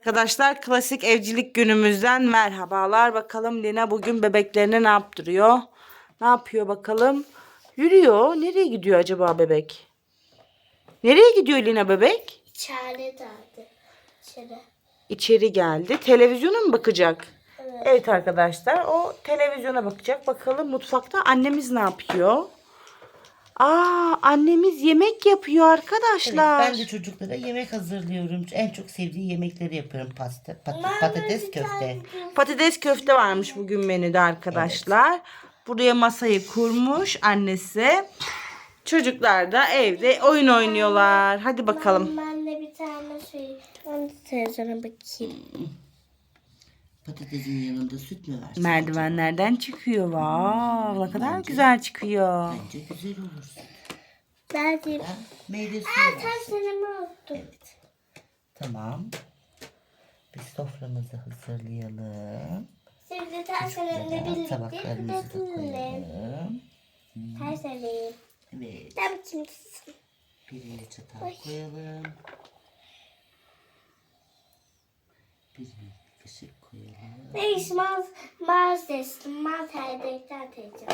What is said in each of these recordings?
Arkadaşlar klasik evcilik günümüzden merhabalar. Bakalım Lina bugün bebeklerine ne yaptırıyor? Ne yapıyor bakalım? Yürüyor. Nereye gidiyor acaba bebek? Nereye gidiyor Lina bebek? İçeride derdi. İçeri. İçeri geldi. Televizyona mı bakacak? Evet. Evet arkadaşlar o televizyona bakacak. Bakalım mutfakta annemiz ne yapıyor? Aa annemiz yemek yapıyor Evet, arkadaşlar. ben de çocuklara yemek hazırlıyorum. En çok sevdiği yemekleri yapıyorum. Pasta, pat- patates köfte. Patates köfte varmış bugün menüde arkadaşlar. Buraya masayı kurmuş annesi. Çocuklar da evde oyun oynuyorlar. Hadi bakalım. Ben de bir tane şey. Ben de televizyona bakayım. Patatesin yanında süt mü versin? Merdivenlerden çıkıyor. Vav ne kadar güzel çıkıyor. Bence güzel olur. Ben de Ha, Meyve suyu senemi unuttum. Evet. Tamam. Biz soframızı hazırlayalım. Şimdi tersenemle Çocuklara birlikte tabaklarımızı da gidelim. koyalım. Tersenem. Evet. Ben bakayım. Bir çatal koyalım. Bir kaşık koyalım. Neyse maz maz destim. Maz herdekten teyzem.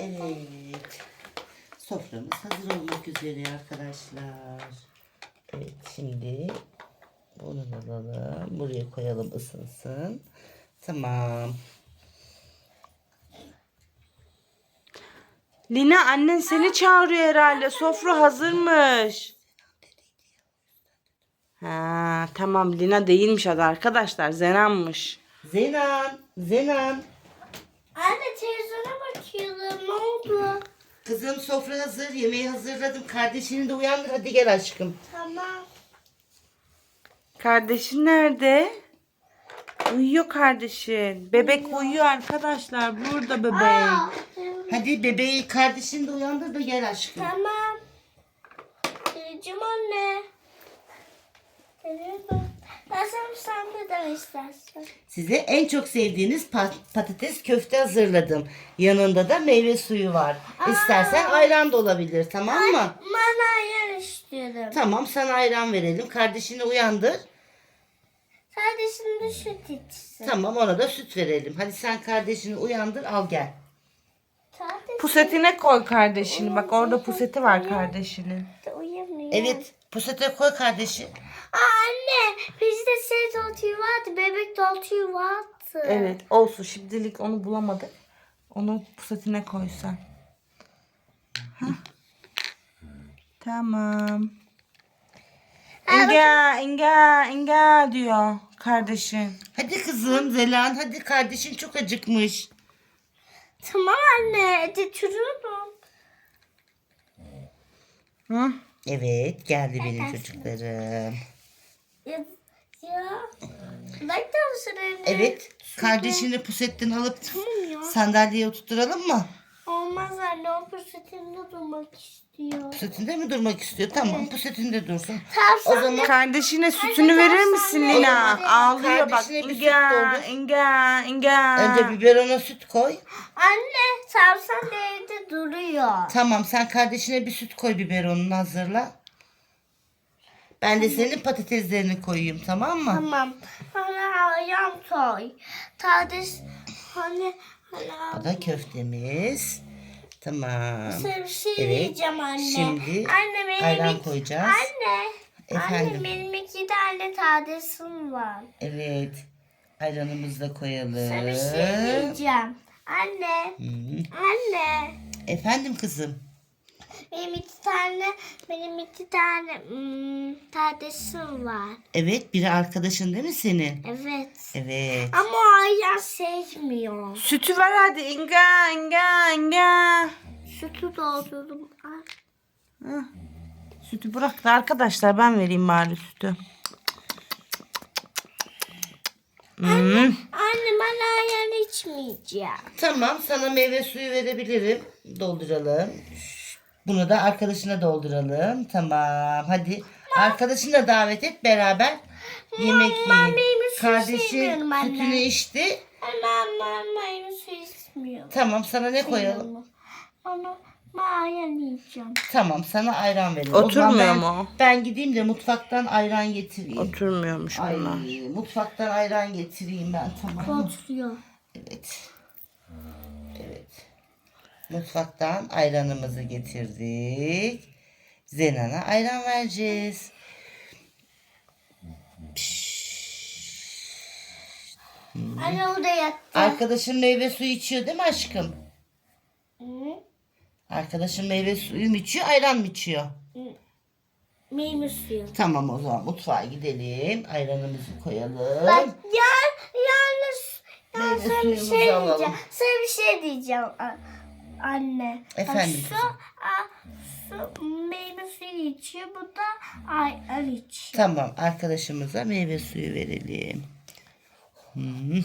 Evet. Soframız hazır olmak üzere arkadaşlar. Evet şimdi bunu alalım. Buraya koyalım ısınsın. Tamam. Lina annen seni çağırıyor herhalde. Sofra hazırmış. Ha tamam Lina değilmiş adı arkadaşlar. Zenanmış. Zenan, Zenan. Anne televizyona bakıyordum. Ne oldu? Kızım sofra hazır. Yemeği hazırladım. Kardeşini de uyandır. Hadi gel aşkım. Tamam. Kardeşin nerede? Uyuyor kardeşin. Bebek uyuyor arkadaşlar. Burada bebek. Aa, Hadi bebeği kardeşini de uyandır da gel aşkım. tamam. Geleceğim anne. Ben sen de de istersen. Size en çok sevdiğiniz pa- patates köfte hazırladım. Yanında da meyve suyu var. İstersen ayran da olabilir tamam mı? Bana yer istiyorum. Tamam sana ayran verelim. Kardeşini uyandır. Sadece şimdi süt içsin. Tamam ona da süt verelim. Hadi sen kardeşini uyandır al gel. Sadece Pusetine koy kardeşini. Bak orada puseti var kardeşinin. de uyumuyor. Evet pusete koy kardeşi. Aa, anne bizde şey doltuyu vardı. Bebek doltuyu vardı. Evet olsun şimdilik onu bulamadık. Onu pusetine koysan. Hah. Tamam. Inga, Inga, Inga diyor kardeşin. Hadi kızım Zelan hadi kardeşin çok acıkmış. Tamam anne. Getiriyorum. Hı? Evet geldi benim çocuklarım. Evet kardeşini pusetten alıp sandalyeye oturtturalım mı? Olmaz anne. O fırsatında durmak istiyor. Pusetinde mi durmak istiyor? Tamam pusetinde dursun. Tamam O zaman Kardeşine sütünü verir misin Lina? Ağlıyor bak. Kardeşine bir süt Inga, doldur. Inga, Inga. önce biberona süt koy. Anne sarımsak da evde duruyor. Tamam sen kardeşine bir süt koy biberonunu hazırla. Ben de senin patateslerini koyayım tamam mı? Tamam. Hani ayağım toy. Tadış. Hani hani Bu da köftemiz. Tamam. Bir şey Evet. diyeceğim anne. Şimdi anne benim ayran iki- koyacağız. Anne. Efendim? Anne benim iki tane tadesim var. Evet. Ayranımızı da koyalım. Size bir şey diyeceğim. Anne. Hı. Anne. Efendim kızım. Benim iki tane benim iki tane hmm, tadesim var. Evet biri arkadaşın değil mi senin? Evet. Evet. Ama o ayran sevmiyor. Sütü ver hadi Inga, Inga, Inga. Sütü doldurdum. Ay. Sütü bıraktı arkadaşlar ben vereyim bari sütü. Hmm. Anne ben ayran içmeyeceğim. Tamam sana meyve suyu verebilirim. Dolduralım. Bunu da arkadaşına dolduralım. Tamam hadi. Arkadaşını da davet et beraber yemek yiyin. Kardeşin sevmiyorum anne. sütünü içti. Anne anne su içmiyor. Tamam sana ne koyalım? Ama Ayran yiyeceğim. Tamam sana ayran verelim. Oturmuyor o zaman ben, mu? Ben gideyim de mutfaktan ayran getireyim. Oturmuyormuş Ay, bunlar. mutfaktan ayran getireyim ben tamam. Oturuyor. Evet. Evet. Mutfaktan ayranımızı getirdik. Zenan'a ayran vereceğiz. Anne orada yattı. Arkadaşın meyve suyu içiyor değil mi aşkım? Hı? Arkadaşın meyve suyu mu içiyor, ayran mı içiyor? Meyve suyu. Tamam o zaman mutfağa gidelim. Ayranımızı koyalım. Bak ya, yalnız ya Meyve sana bir suyumuzu şey alalım. diyeceğim. Sana bir şey diyeceğim anne. Efendim Su, kızım. a, su meyve suyu içiyor. Bu da ayran içiyor. Tamam arkadaşımıza meyve suyu verelim. Hmm.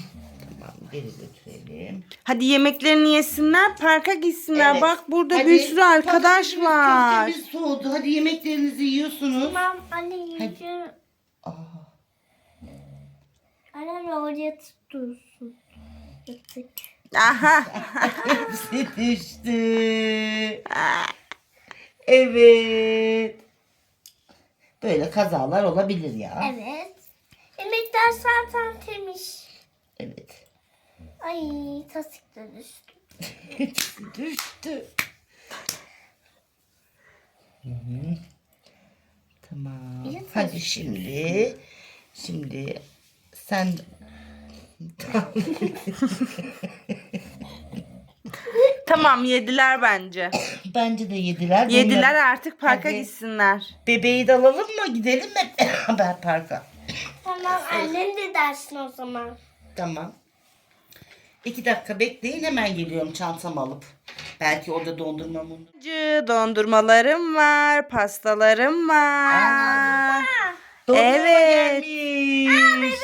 Tamam geri götürelim. Hadi yemeklerini yesinler, parka gitsinler. Evet. Bak burada Hadi, bir sürü arkadaş patatesimiz, var. köftemiz soğudu. Hadi yemeklerinizi yiyorsunuz. Tamam anne yiyeceğim. Aa, Anne oraya tutulsun. Yattık. Aha. hepsi düştü. Evet. Böyle kazalar olabilir ya. Evet. Yemekler zaten temiz. Evet. Ay tasık da düştü. Hepsi düştü. Hı hı. Tamam. Hadi şimdi. Şimdi sen tamam yediler bence. bence de yediler. Yediler Bunları- artık parka Hadi. gitsinler. Bebeği de alalım mı? Gidelim mi beraber parka? Tamam annem de dersin o zaman. Tamam. İki dakika bekleyin hemen geliyorum çantamı alıp. Belki orada dondurma mı? Acı Dondurmalarım var, pastalarım var. Dondurma Evet. gelmiş.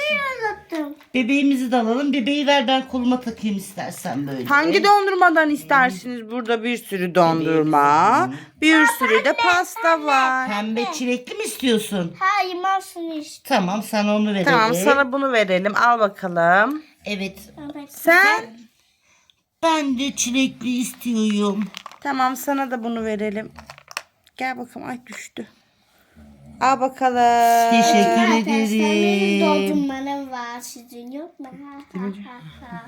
Bebeğimizi de alalım. Bebeği ver ben koluma takayım istersen böyle. Hangi dondurmadan istersiniz? Burada bir sürü dondurma, bir sürü de pasta var. Pembe çilekli mi istiyorsun? Hayır masum işte. Tamam sana onu verelim. Tamam sana bunu verelim. Al bakalım. Evet. Evet. Sen? Ben de çilekli istiyorum. Tamam sana da bunu verelim. Gel bakalım. Ay düştü. Al bakalım. Teşekkür Arkadaşlar benim ederim. dondurmanım var. Sizin yok mu? Ha, ha, ha, ha.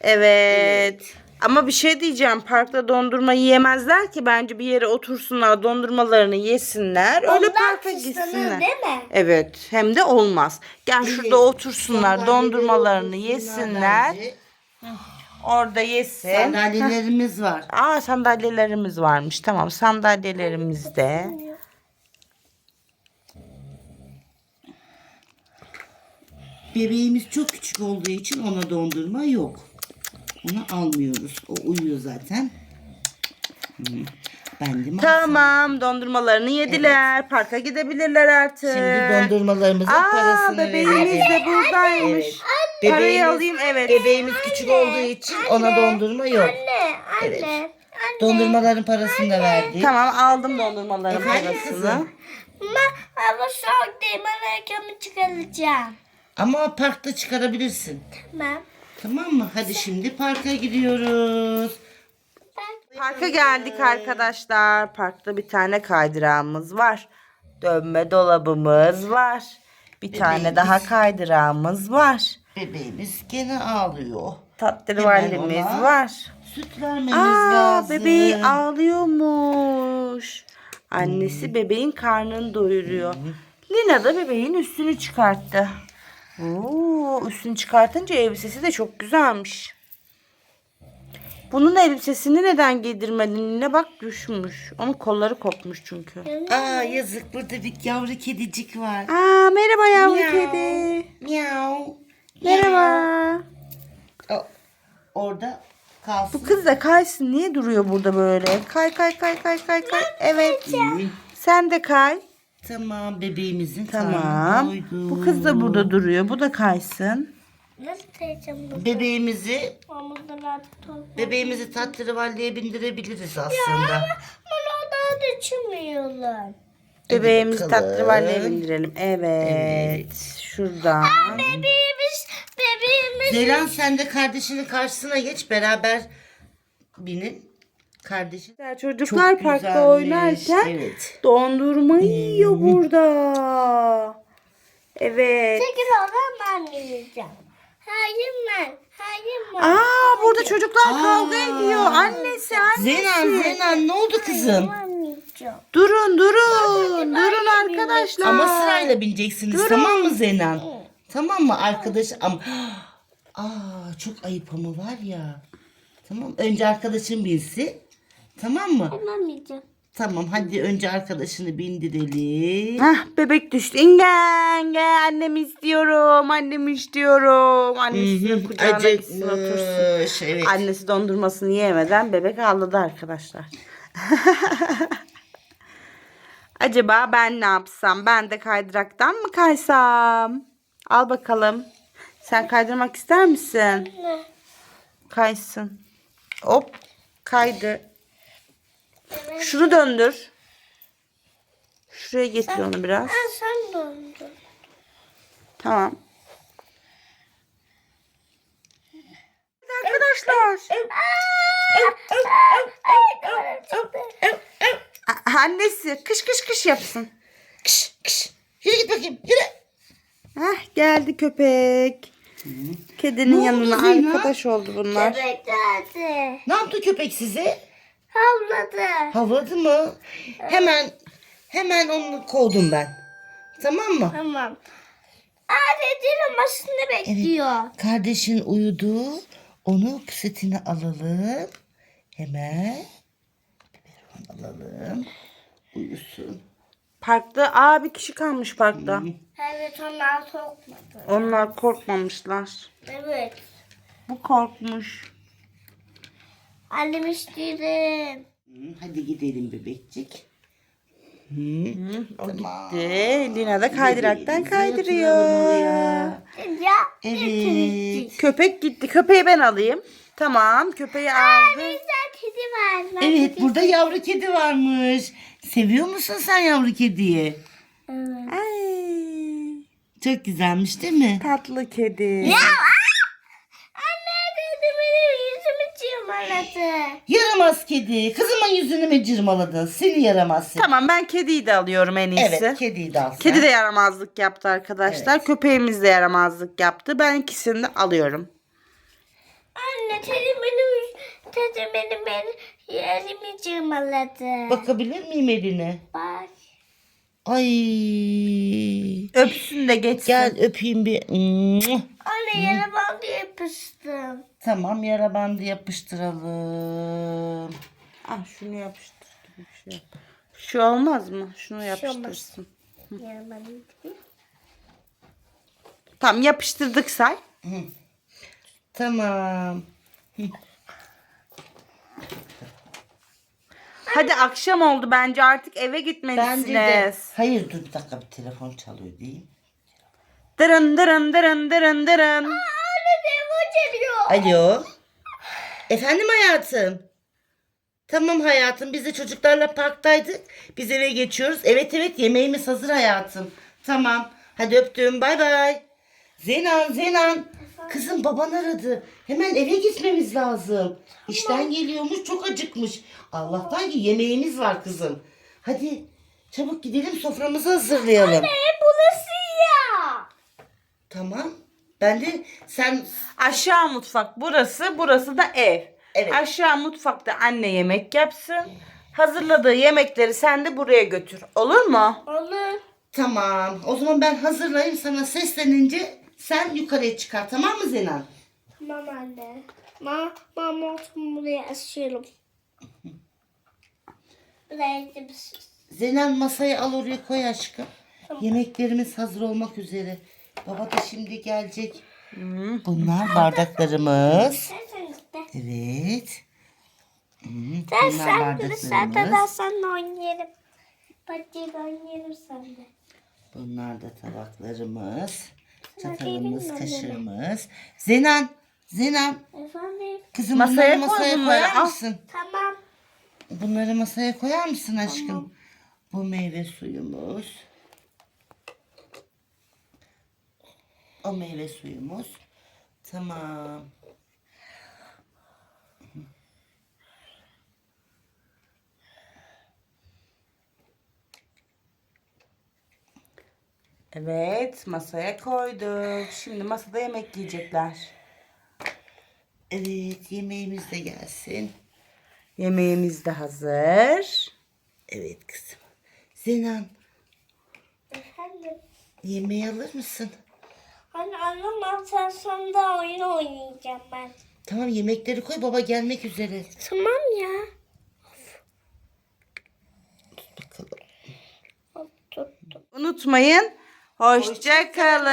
Evet. Ama bir şey diyeceğim. Parkta dondurma yiyemezler ki. Bence bir yere otursunlar. Dondurmalarını yesinler. Öyle Ondan parka gitsinler. değil mi? Evet. Hem de olmaz. Gel şurada otursunlar. Dondurmalarını yesinler. Orada yesin. Sandalyelerimiz var. Aa sandalyelerimiz varmış. Tamam sandalyelerimiz de. Bebeğimiz çok küçük olduğu için ona dondurma yok. Onu almıyoruz. O uyuyor zaten. Ben de Tamam dondurmalarını yediler. Parka gidebilirler artık. Şimdi dondurmalarımızın Aa parasını bebeğimiz verelim. de buradaymış. Evet. Parayı Bebeğimiz- alayım evet. Bebeğimiz küçük olduğu için ona dondurma yok. Anne, anne. Anne. Dondurmaların parasını da verdik. Tamam aldım dondurmaların Efendim parasını. kızım? Ama hava soğuk değil. Ben ayakkabımı çıkaracağım. Ama parkta çıkarabilirsin. Tamam. Tamam mı? Hadi şimdi parka gidiyoruz. Parka geldik arkadaşlar. Parkta bir tane kaydırağımız var. Dönme dolabımız var. Bir tane Bebeğimiz. daha kaydırağımız var. Bebeğimiz gene ağlıyor. Tatlırvallimiz ona var. Süt vermemiz Aa lazım. bebeği ağlıyormuş. Annesi bebeğin karnını doyuruyor. Lina da bebeğin üstünü çıkarttı. Oo, üstünü çıkartınca elbisesi de çok güzelmiş. Bunun elbisesini neden giydirmedin? Lina bak düşmüş. Onun kolları kopmuş çünkü. Aa yazık burada bir yavru kedicik var. Aa merhaba yavru Miau. kedi. Miau. Merhaba. O- orada kalsın. Bu kız da kaysın. Niye duruyor burada böyle? Kay kay kay kay kay kay. Evet. Sen de kay. Tamam bebeğimizin Tamam. karnı doydu. Bu kız da burada duruyor. Bu da kaysın. Nasıl teyzem bu? Bebeğimizi Omuzdan artık top. bebeğimizi tatlırıvalliye bindirebiliriz aslında. Bunu daha da çıkmıyorlar. Bebeğimizi bakalım. tatlıyvalleye bindirelim. Evet. Şuradan. Bebeğimiz, bebeğimiz. Ceylan sen de kardeşinin karşısına geç beraber binin. Kardeşi Çocuklar çok parkta güzelmiş. oynarken Evet. dondurma yiyor burada. Evet. Çekil oradan ben yiyeceğim. Hayır ben. Hayır ben. Aa burada çocuklar Aa. kavga ediyor. Annesi annesi. Zenan Zenan ne oldu kızım? Durun durun. Durun arkadaşlar. Ama sırayla bineceksiniz Durun. tamam mı Zenan? Tamam mı arkadaş? Ama Aa çok ayıp ama var ya. Tamam önce arkadaşın binsin. Tamam mı? Ben yiyeceğim. Tamam hadi önce arkadaşını bindirelim. Hah bebek düştü. İngen gel annemi istiyorum. Annemi istiyorum. Annesinin kucağına gitsin otursun. Acıkmış. Evet. Annesi dondurmasını yiyemeden bebek ağladı arkadaşlar. Acaba ben ne yapsam? Ben de kaydıraktan mı kaysam? Al bakalım. Sen kaydırmak ister misin? Kaysın. Hop. Kaydı. Evet. Şunu döndür. Şuraya getir onu biraz. Ha, sen döndün. Tamam. Arkadaşlar. A- Annesi kış kış kış yapsın. Kış, kış. Yürü git bakayım yürü. Hah geldi köpek. Kedinin Ne oldu yanına Zeynep? arkadaş oldu bunlar. Bebek geldi. Ne yaptı köpek size? Havladı. Havladı mı? Hemen hemen onu kovdum ben. Tamam mı? Tamam. Adet amasını bekliyor. Kardeşin uyudu. Onu pusetini alalım. Hemen. Biberon alalım. Uyusun. Parkta aa bir kişi kalmış parkta. Evet onlar sokmadı. Onlar korkmamışlar. Evet. Bu korkmuş. Annem. Hı, Hadi gidelim bebekçik. Hı. O Tamam. gitti. Lina da kaydıraktan Bebeğimizi kaydırıyor. yatıralım. Ya. Evet. Köpek gitti. Köpeği ben alayım. Tamam köpeği aldı. Güzel kedi var. Ben Evet kedi- burada yavru kedi varmış. Seviyor musun sen yavru kediyi? Evet. Ay, Çok güzelmiş değil mi? tatlı kedi. Ya. Çiğmaladı. Yaramaz kedi. Kızımın yüzünü mü cırmaladın? Seni yaramaz seni. Tamam ben kediyi de alıyorum en iyisi. Evet kediyi de al sen. Kedi de yaramazlık yaptı arkadaşlar. Köpeğimiz de yaramazlık yaptı. Ben ikisini de alıyorum. Anne kedi benim kedi benim benim yerimi çiğmaladı. Bakabilir miyim eline? Bak. Ay. Öpsün de geçsin. Gel öpeyim bir. Anne yere bandı yapıştım. Tamam yara bandı yapıştıralım. Ah şunu yapıştır. Bir şey yap. Şu olmaz mı? Şunu şey yapıştırsın. Yere bandı yapayım. Tamam yapıştırdık say. Tamam. Hadi akşam oldu bence artık eve Bence de. gitmelisiniz. Hayır dur bir dakika bir telefon çalıyor değil. Dırın dırın dırın dırın dırın. Anne telefon geliyor. Alo. Efendim hayatım. Tamam hayatım biz de çocuklarla parktaydık. Biz eve geçiyoruz. Evet evet yemeğimiz hazır hayatım. Tamam. Hadi öptüm bay bay. Zenan Zenan. Kızım baban aradı. Hemen eve gitmemiz lazım. İşten geliyormuş çok acıkmış. Allah'tan ki yemeğimiz var kızım. Hadi çabuk gidelim soframızı hazırlayalım. Anne burası ya. Tamam. Ben de sen Aşağı mutfak burası, burası da ev. Evet. Aşağı mutfakta anne yemek yapsın. Hazırladığı yemekleri sen de buraya götür. Olur mu? Olur. Tamam. O zaman ben hazırlayayım sana seslenince sen yukarıya çıkar. Tamam mı Zenan? Tamam anne. Ma, ma montumu buraya asıyorum. Buraya. Zenan masayı al oraya koy aşkım. Yemeklerimiz hazır olmak üzere. Baba da şimdi gelecek. Bunlar bardaklarımız. Evet. Hmm, Sen Bunlar sen de sen de ben bardaklarımız. seninle oynayalım. Hadi oynayalım sen de. Bunlar da tabaklarımız. Çatalımız, kaşığımız. Zenan, Zenan. Efendim? Kızım Masaya bunları koy masaya bunları, koyar al. mısın? Tamam. Bunları masaya koyar mısın aşkım? Bu meyve suyumuz. O meyve suyumuz. Tamam. Evet masaya koyduk. Şimdi masada yemek yiyecekler. Evet yemeğimiz de gelsin. Yemeğimiz de hazır. Evet kızım. Zenan Efendim. yemeği alır mısın? Anne anlamam sen sonra oyun oynayacağım ben. Tamam yemekleri koy baba gelmek üzere. Tamam ya. Bakalım. Hop, tuttum. Unutmayın. Hoşça kalın.